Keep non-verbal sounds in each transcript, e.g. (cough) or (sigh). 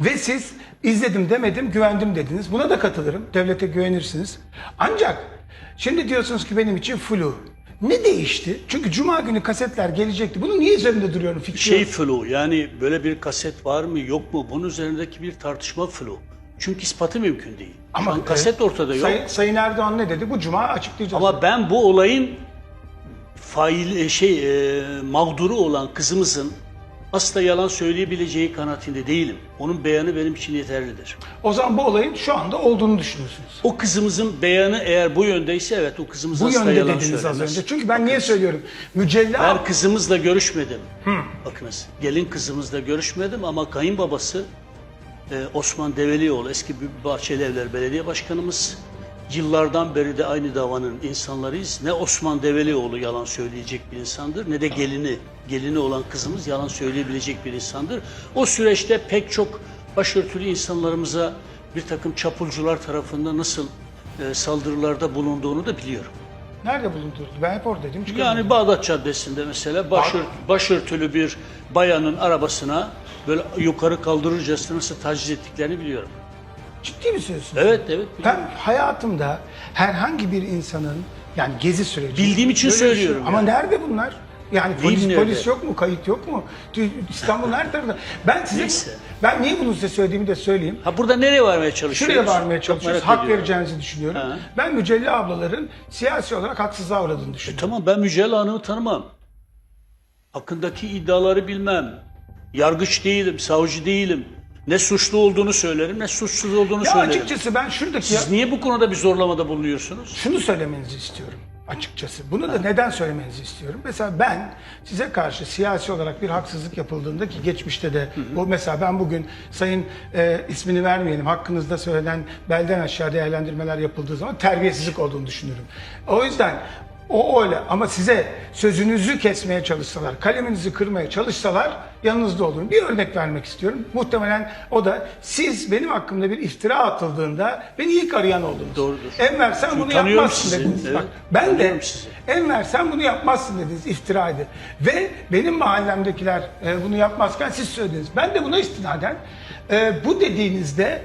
Ve siz izledim demedim, güvendim dediniz. Buna da katılırım. Devlete güvenirsiniz. Ancak şimdi diyorsunuz ki benim için flu. Ne değişti? Çünkü cuma günü kasetler gelecekti. Bunu niye üzerinde duruyorum fikri? Şey flu yani böyle bir kaset var mı yok mu bunun üzerindeki bir tartışma flu. Çünkü ispatı mümkün değil. Ama e, kaset ortada yok. Sayın, Sayın Erdoğan ne dedi? Bu cuma açıklayacağız. Ama ben bu olayın fail şey e, mağduru olan kızımızın asla yalan söyleyebileceği kanaatinde değilim. Onun beyanı benim için yeterlidir. O zaman bu olayın şu anda olduğunu düşünüyorsunuz. O kızımızın beyanı eğer bu yöndeyse evet o kızımız Bu asla yönde yalan dediniz az önce. Çünkü ben niye söylüyorum? Mücella Ben kızımızla görüşmedim. Bakınız gelin kızımızla görüşmedim ama kayınbabası e, Osman Develioğlu eski Bahçeli Evler Belediye Başkanımız. Yıllardan beri de aynı davanın insanlarıyız. Ne Osman Develioğlu yalan söyleyecek bir insandır ne de gelini, gelini olan kızımız yalan söyleyebilecek bir insandır. O süreçte pek çok başörtülü insanlarımıza bir takım çapulcular tarafından nasıl e, saldırılarda bulunduğunu da biliyorum. nerede bulundurdu? Ben hep oradaydım. Çünkü Yani Bağdat Caddesi'nde mesela başör, başörtülü bir bayanın arabasına böyle yukarı kaldırırcasına nasıl taciz ettiklerini biliyorum. ciddi mi söylüyorsunuz? Evet, evet. biliyorum. Ben hayatımda herhangi bir insanın yani gezi süreci Bildiğim için şey- söylüyorum Ama yani. nerede bunlar? Yani polis nerede? polis yok mu? Kayıt yok mu? Tü- İstanbul her tarafta. Ben size Neyse. ben niye bunu size söylediğimi de söyleyeyim. Ha burada nereye varmaya çalışıyoruz? Şuraya varmaya Çok çalışıyoruz. merak Hak ediyorum. vereceğinizi düşünüyorum. Ha. Ben Mücella ablaların siyasi olarak haksızlığa uğradığını düşünüyorum. Tamam ben Mücella Hanım'ı tanımam. Hakkındaki iddiaları bilmem. Yargıç değilim, savcı değilim. Ne suçlu olduğunu söylerim ne suçsuz olduğunu Ya söylerim. açıkçası ben şuradaki Siz niye bu konuda bir zorlamada bulunuyorsunuz? şunu söylemenizi istiyorum açıkçası. Bunu da neden söylemenizi istiyorum? Mesela ben size karşı siyasi olarak bir haksızlık yapıldığında ki geçmişte de bu mesela ben bugün sayın e, ismini vermeyelim hakkınızda söylenen belden aşağı değerlendirmeler yapıldığı zaman terbiyesizlik olduğunu düşünüyorum. O yüzden o öyle ama size sözünüzü kesmeye çalışsalar, kaleminizi kırmaya çalışsalar yanınızda olurum. Bir örnek vermek istiyorum. Muhtemelen o da siz benim hakkımda bir iftira atıldığında beni ilk arayan oldunuz. Doğrudur. Enver sen Çünkü bunu yapmazsın sizi. dediniz. Evet, Bak, ben de sizi. Enver sen bunu yapmazsın dediniz iftiraydı. Ve benim mahallemdekiler e, bunu yapmazken siz söylediniz. Ben de buna istinaden e, bu dediğinizde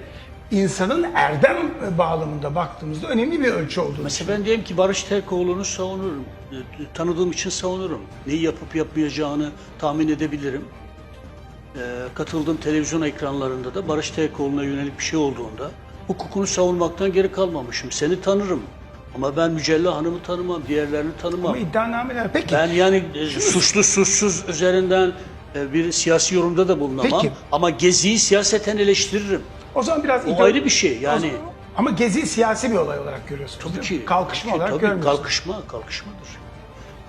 insanın erdem bağlamında baktığımızda önemli bir ölçü olduğunu Mesela ben diyelim ki Barış Terkoğlu'nu savunurum. E, Tanıdığım için savunurum. Neyi yapıp yapmayacağını tahmin edebilirim. E, katıldığım televizyon ekranlarında da Barış Terkoğlu'na yönelik bir şey olduğunda hukukunu savunmaktan geri kalmamışım. Seni tanırım. Ama ben Mücella Hanım'ı tanımam, diğerlerini tanımam. Ama iddianameler peki. Ben yani e, suçlu suçsuz üzerinden bir siyasi yorumda da bulunamam. Peki. Ama Gezi'yi siyaseten eleştiririm. O zaman biraz O ayrı bir şey yani. Zaman- ama gezi siyasi bir olay olarak görüyorsunuz. Tabii ki. Kalkışma tabii, olarak tabii, görmüyorsunuz. Kalkışma, kalkışmadır.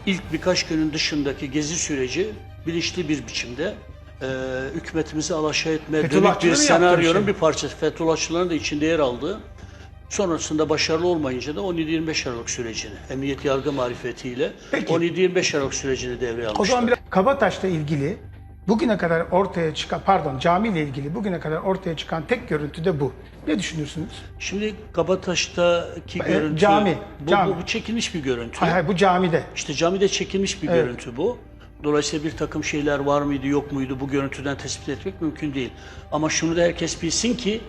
İlk birkaç günün dışındaki gezi süreci bilinçli bir biçimde e, hükümetimizi alaşağı etmeye dönük bir senaryonun şey. bir parçası. Fethullahçıların da içinde yer aldığı. Sonrasında başarılı olmayınca da 17-25 Aralık sürecini, emniyet yargı marifetiyle Peki. 17-25 Aralık sürecini devreye almışlar. O zaman biraz Kabataş'la ilgili bugüne kadar ortaya çıkan pardon camiyle ilgili bugüne kadar ortaya çıkan tek görüntü de bu. Ne düşünüyorsunuz? Şimdi Kabataş'taki E, görüntü, cami, bu, cami. bu, bu çekilmiş bir görüntü. Hayır, hayır bu camide. İşte camide çekilmiş bir Evet. görüntü bu. Dolayısıyla bir takım şeyler var mıydı yok muydu bu görüntüden tespit etmek mümkün değil. Ama şunu da herkes bilsin ki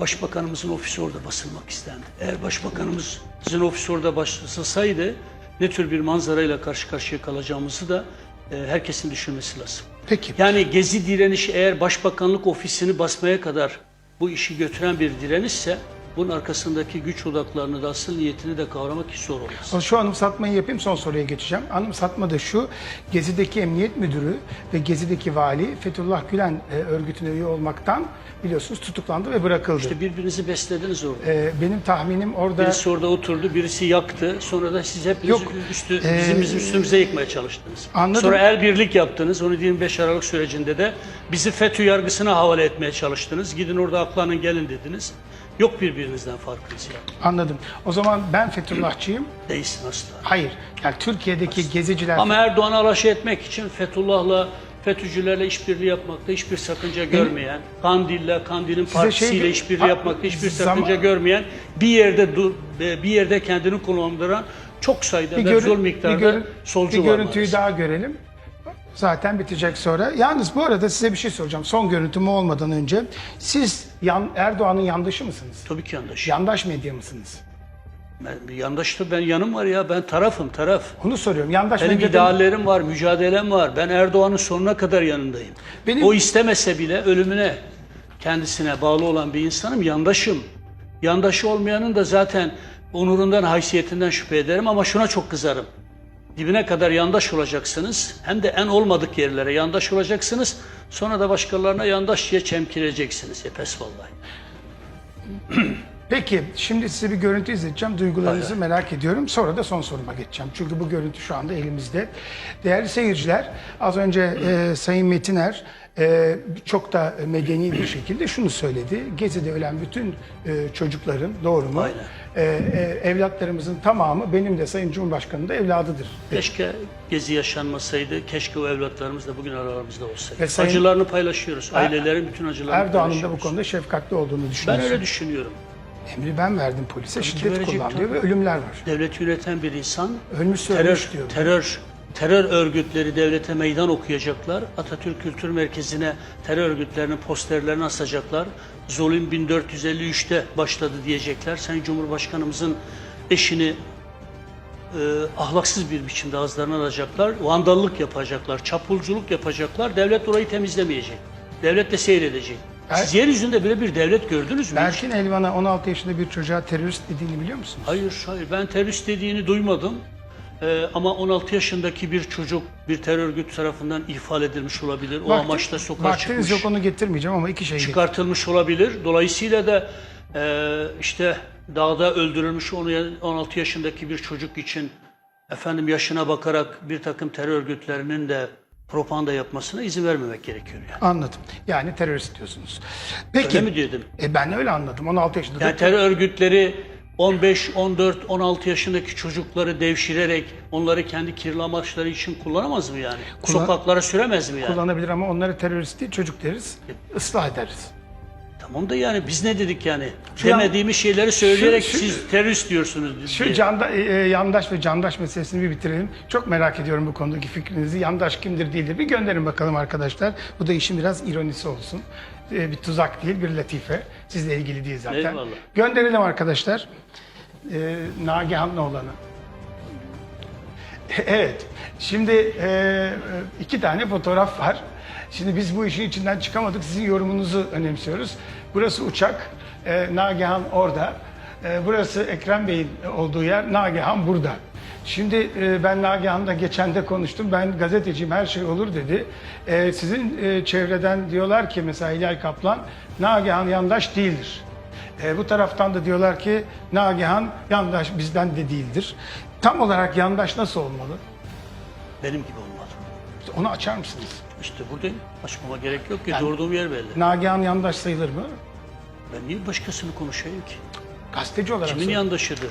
Başbakanımızın ofisi orada basılmak istendi. Eğer Başbakanımızın ofisi orada basılsaydı ne tür bir manzarayla karşı karşıya kalacağımızı da herkesin düşünmesi lazım. Peki. Yani gezi direnişi eğer başbakanlık ofisini basmaya kadar bu işi götüren bir direnişse bunun arkasındaki güç odaklarını da asıl niyetini de kavramak hiç zor olmaz. Şu anımsatmayı yapayım son soruya geçeceğim. Anımsatma da şu. Gezi'deki emniyet müdürü ve Gezi'deki vali Fethullah Gülen e, örgütüne üye olmaktan biliyorsunuz tutuklandı ve bırakıldı. İşte birbirinizi beslediniz orada. E, benim tahminim orada Birisi orada oturdu, birisi yaktı. Sonra da siz hepiniz Yok, üstü, ee, bizim, bizim üstümüze yıkmaya çalıştınız. Anladım. Sonra el birlik yaptınız. Onu 25 Aralık sürecinde de bizi FETÖ yargısına havale etmeye çalıştınız. Gidin orada aklanın gelin dediniz. Yok birbirinizden farkınız yani. anladım. O zaman ben Fethullahçıyım. Değilsin asla. Hayır. Yani Türkiye'deki geziciler Ama Erdoğan'ı alaşağı etmek için Fethullah'la FETÖ'cülerle işbirliği yapmakta hiçbir sakınca görmeyen, Kandil'le, Kandil'in partisiyle şey- işbirliği yapmakta hiçbir zaman- sakınca görmeyen, bir yerde dur, bir yerde kendini konumlandıran çok sayıda bir, ve zor bir, miktarda görü- solcu bir var görüntüyü maalesef. daha görelim. Zaten bitecek sonra. Yalnız bu arada size bir şey soracağım. Son görüntümü olmadan önce. Siz yan, Erdoğan'ın yandaşı mısınız? Tabii ki yandaş. Yandaş medya mısınız? Ben, yandaşta ben yanım var ya ben tarafım taraf. Onu soruyorum. Yandaş Benim medya ideallerim var, mücadelem var. Ben Erdoğan'ın sonuna kadar yanındayım. Benim- O istemese bile ölümüne kendisine bağlı olan bir insanım, yandaşım. Yandaşı olmayanın da zaten onurundan, haysiyetinden şüphe ederim ama şuna çok kızarım. Dibine kadar yandaş olacaksınız. Hem de en olmadık yerlere yandaş olacaksınız. Sonra da başkalarına yandaş diye çemkireceksiniz. E pes vallahi. (clears throat) Peki şimdi size bir görüntü izleteceğim. Duygularınızı Hay merak ediyorum. Sonra da son soruma geçeceğim. Çünkü bu görüntü şu anda elimizde. Değerli seyirciler az önce e, Sayın Metiner e, çok da medeni bir şekilde şunu söyledi. Gezi'de ölen bütün e, çocukların doğru mu? Aynen. E, e, evlatlarımızın tamamı benim de Sayın Cumhurbaşkanı'nın da evladıdır. Keşke gezi yaşanmasaydı. Keşke o evlatlarımız da bugün aralarımızda olsaydı. Ve Sayın- Acılarını paylaşıyoruz. Ailelerin bütün acılarını Erdoğan'ın da bu paylaşıyoruz. konuda şefkatli olduğunu Ben düşünüyorum. öyle düşünüyorum. Emri ben verdim polise. ki Şiddet kullan diyor tabii. ve ölümler var. Devleti yöneten bir insan Ölmüş terör, diyor. terör, terör örgütleri devlete meydan okuyacaklar. Atatürk Kültür Merkezi'ne terör örgütlerinin posterlerini asacaklar. Zulüm 1453'te başladı diyecekler. Sayın Cumhurbaşkanımızın eşini e, ahlaksız bir biçimde ağızlarına alacaklar. Vandallık yapacaklar, çapulculuk yapacaklar. Devlet orayı temizlemeyecek. Devlet de seyredecek. Siz yeryüzünde böyle bir devlet gördünüz mü? Berkin Elvan'a 16 yaşında bir çocuğa terörist dediğini biliyor musunuz? Hayır, hayır. Ben terörist dediğini duymadım. Ee, ama 16 yaşındaki bir çocuk bir terör örgütü tarafından ihfal edilmiş olabilir. O Vakti- amaçla sokağa çıkmış, yok onu getirmeyeceğim ama iki şey çıkartılmış olabilir. Dolayısıyla da e, işte dağda öldürülmüş onu 16 yaşındaki bir çocuk için efendim yaşına bakarak bir takım terör örgütlerinin de propaganda yapmasına izin vermemek gerekiyor yani. Anladım. Yani terörist diyorsunuz. Peki. Öyle mi dedim? E ben öyle anladım. 16 yaşında. Yani da- terör örgütleri 15, 14, 16 yaşındaki çocukları devşirerek onları kendi kirli amaçları için kullanamaz mı yani? Kullan- Sokaklara süremez mi yani? kullanabilir ama onları terörist değil çocuk deriz. Islah ederiz. Tamam da yani biz ne dedik yani? Şu Demediğimiz şeyleri söyleyerek Şu- şu- siz terörist diyorsunuz Şu diye. canda, e, e, yandaş ve candaş meselesini bir bitirelim. Çok merak ediyorum bu konudaki fikrinizi. Yandaş kimdir değildir bir gönderin bakalım arkadaşlar. Bu da işin biraz ironisi olsun. E, bir tuzak değil bir latife. Sizle ilgili değil zaten. Eyvallah. Gönderelim arkadaşlar. E, Nagihan olanı. Evet. Şimdi e, iki tane fotoğraf var. Şimdi biz bu işin içinden çıkamadık. Sizin yorumunuzu önemsiyoruz. Burası uçak. E, Nagihan orada. E, burası Ekrem Bey'in olduğu yer. Nagihan burada. Şimdi e, ben Nagihan'la geçen de konuştum. Ben gazeteciyim her şey olur dedi. E, sizin e, çevreden diyorlar ki mesela Hilal Kaplan Nagihan yandaş değildir. E, bu taraftan da diyorlar ki Nagihan yandaş bizden de değildir. Tam olarak yandaş nasıl olmalı? Benim gibi olmalı. Onu açar mısınız? İşte buradayım. Açmama gerek yok ki. Yani- Durduğum yer belli. Nagihan yandaş sayılır mı? Ben niye başkasını konuşayım ki? Gazeteci olarak Kimin soruyorum. yandaşıdır?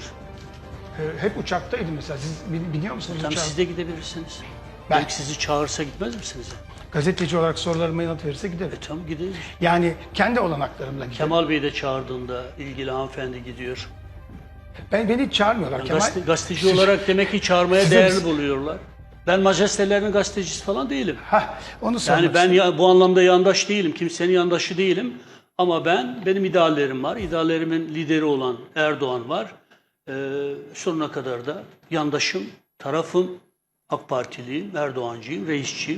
E, hep uçaktaydı mesela. Siz bil- biliyor musunuz Tam uçağı? siz de gidebilirsiniz. Ben- Belki sizi çağırsa gitmez misiniz? Gazeteci olarak sorularıma yanıt verirse giderim. E tamam gidelim. Yani kendi olanaklarımla giderim. Kemal Bey de çağırdığında ilgili hanımefendi gidiyor. Ben, beni hiç çağırmıyorlar. Kemal, Gazete- gazeteci olarak demek ki çağırmaya Sizin- değerli buluyorlar. Ben majestelerinin gazetecisi falan değilim. Hah, onu sormak Yani ben istedim. ya, bu anlamda yandaş değilim. Kimsenin yandaşı değilim. Ama ben benim ideallerim var. İdeallerimin lideri olan Erdoğan var. Ee, sonuna kadar da yandaşım, tarafım, AK Partiliyim, Erdoğancıyım, reisçiyim.